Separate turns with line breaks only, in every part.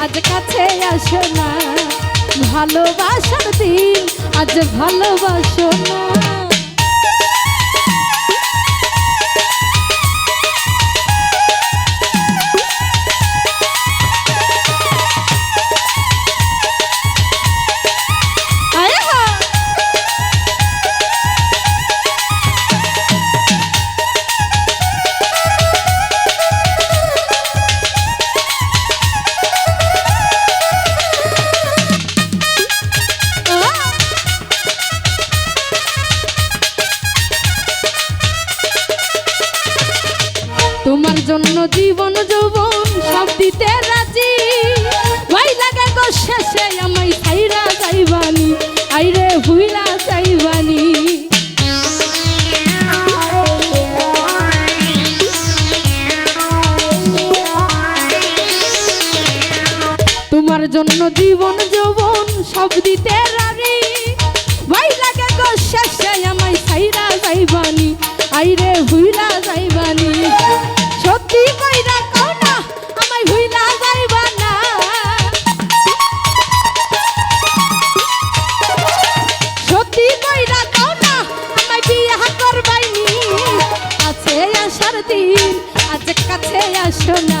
আজ কাছে আসো না। ভালোবাসার দিন আজ ভালোবাসো না। জন্য জীবন যৌবন সব দিতে রাজি। ভাই লাগে গো শেষে আমায় ছাইরা যাইবানি। আইরে ভুইলা যাইবানি। সত্যি কইরা কও না, আমায় ভুইলা যাইবা না সত্যি কইরা কও না, আমায় বিয়া করবাইনি। আছে আসার দিন, আজ কাছে আসো না।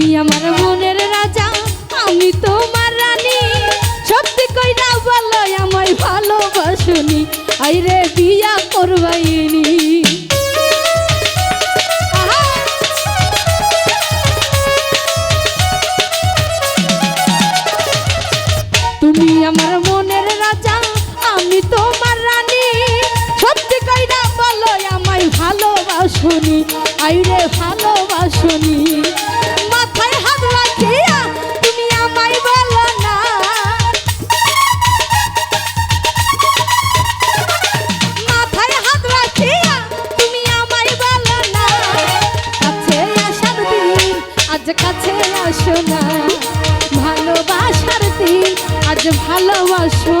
তুমি আমার মনের রাজা, আমি তোমার রানী। সত্যি কইরা বলো, আমায় ভালোবাসনি। আইরে বিয়া করবাইনি! তুমি আমার মনের রাজা, আমি তোমার রানী। সত্যি কইরা বলো, আমায় ভালোবাসনি। আইরে ভালোবাসনি ভালোবাসো।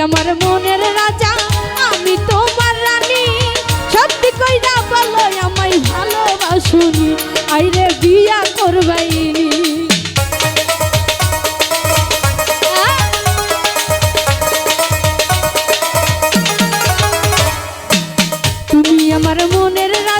আমার মনের রাজা, আমি তোমার রানী। সত্যি কইরা বলো, আমায় ভালোবাসুনি। আইরে বিয়া করবাইনি। আহ! তুমি আমার মনের রাজা